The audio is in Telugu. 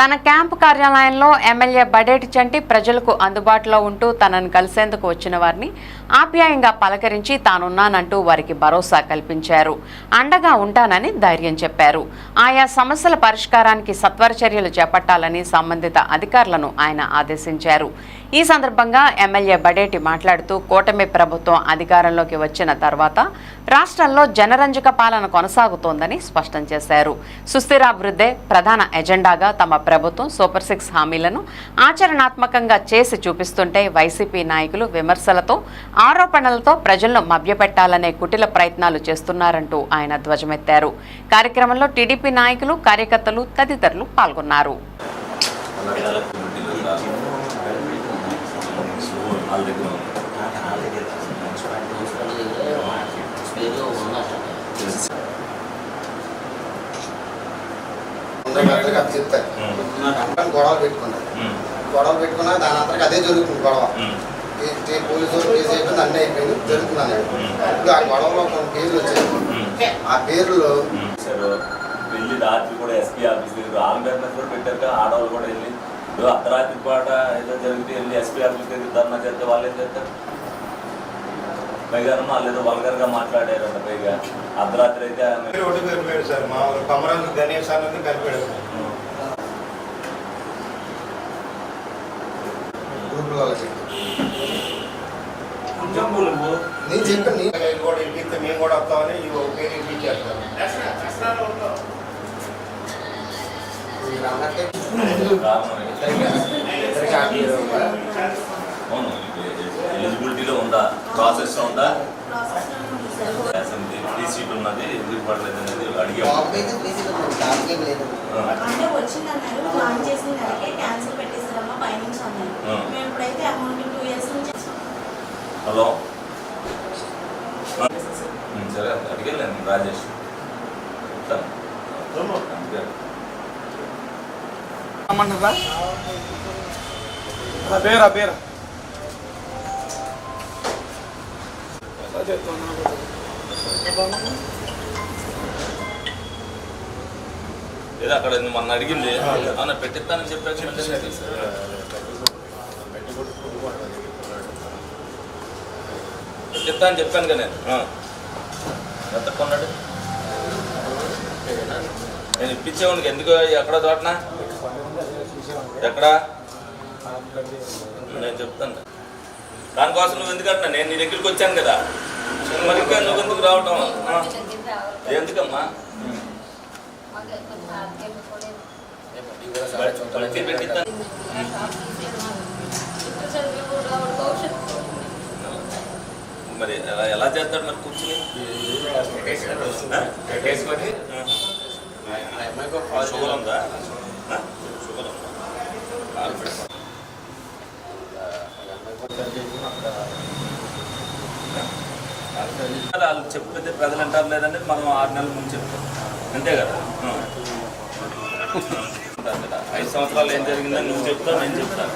తన క్యాంపు కార్యాలయంలో ఎమ్మెల్యే బడేటి చంటి ప్రజలకు అందుబాటులో ఉంటూ తనను కలిసేందుకు వచ్చిన వారిని ఆప్యాయంగా పలకరించి తానున్నానంటూ వారికి భరోసా కల్పించారు. అండగా ఉంటానని ధైర్యం చెప్పారు. ఆయా సమస్యల పరిష్కారానికి సత్వర చర్యలు చేపట్టాలని సంబంధిత అధికారులను ఆయన ఆదేశించారు. ఈ సందర్భంగా ఎమ్మెల్యే బడేటి మాట్లాడుతూ కూటమి ప్రభుత్వం అధికారంలోకి వచ్చిన తర్వాత రాష్ట్రంలో జనరంజక పాలన కొనసాగుతోందని స్పష్టం చేశారు. సుస్థిరాభివృద్ధే ప్రధాన ఎజెండాగా తమ ప్రభుత్వం సూపర్ సిక్స్ హామీలను ఆచరణాత్మకంగా చేసి చూపిస్తుంటే వైసీపీ నాయకులు విమర్శలతో ఆరోపణలతో ప్రజలను మభ్యపెట్టాలనే కుటిల ప్రయత్నాలు చేస్తున్నారంటూ ఆయన ధ్వజమెత్తారు. కార్యక్రమంలో టీడీపీ నాయకులు కార్యకర్తలు తదితరులు పాల్గొన్నారు. అందరికీ అందరం గొడవలు పెట్టుకున్నారు. గొడవలు పెట్టుకున్నా దాని అంతరికి అదే జరుగుతుంది గొడవ. పోలీసు కేసు అయిపోయింది అన్నీ అయిపోయింది జరుగుతున్నాను ఇప్పుడు ఆ గొడవలో కొన్ని పేర్లు వచ్చాయి. ఆ పేర్లు వెళ్ళి రాత్రి కూడా ఎస్పీ ఆఫీస్ దగ్గర ఆంధ్రప్రదేశ్ కూడా పెట్టారు కదా, ఆడవాళ్ళు కూడా వెళ్ళి. ఇప్పుడు అర్ధరాత్రి పాట ఏదో జరిగితే వెళ్ళి ఎస్పీ ఆఫీస్ దగ్గర ధర్నా చేస్తే వాళ్ళు ఏం చేస్తారు? పైగా వాళ్ళు ఏదో వల్గర్గా మాట్లాడారంట పైగా. అర్ధరాత్రి అయితే సార్ మా కమరాజు గణేష్ అన్నది కలిపాడు. ఉమ్, వాళ్ళకి నేను చెప్పాను కూడా ఇంటికి మేము కూడా వస్తామని ఒక పేరు ఇప్పించేస్తారు ఉందా? ఎలిజిబిలిటీలో ఉందా ప్రాసెస్ ఉందా సీట్ ఉన్నది ఎందుకు పడలేదు అనేది అడిగాము ఉమ్, సరే అడిగాను రాజేష్. పేరు ఏదో అక్కడ మొన్న అడిగింది. అవునా పెట్టిస్తానని చెప్పాక అని చెప్పాను కదా నేను. ఎంత కొన్నాడు? నేను ఇప్పించేవాడికి ఎందుకు? ఎక్కడ చోటన ఎక్కడ? నేను చెప్తాను దానికోసం నువ్వు ఎందుకంటున్నా నేను నీ దగ్గరికి వచ్చాను కదా. మరి ఇంకా నువ్వు ఎందుకు రావటం. ఎందుకమ్మా? మరి ఎలా ఎలా చేస్తాడు మరి కూర్చుని? షుగర్ ఉందా షుగర్ ఉందా వాళ్ళు చెప్పితే ప్రజలు అంటారు లేదంటే మనం ఆరు నెలల ముందు చెప్తాం. అంతే కదా? అంతే కదా. ఐదు సంవత్సరాలు ఏం జరిగిందని నువ్వు చెప్తావు నేను చెప్తాను.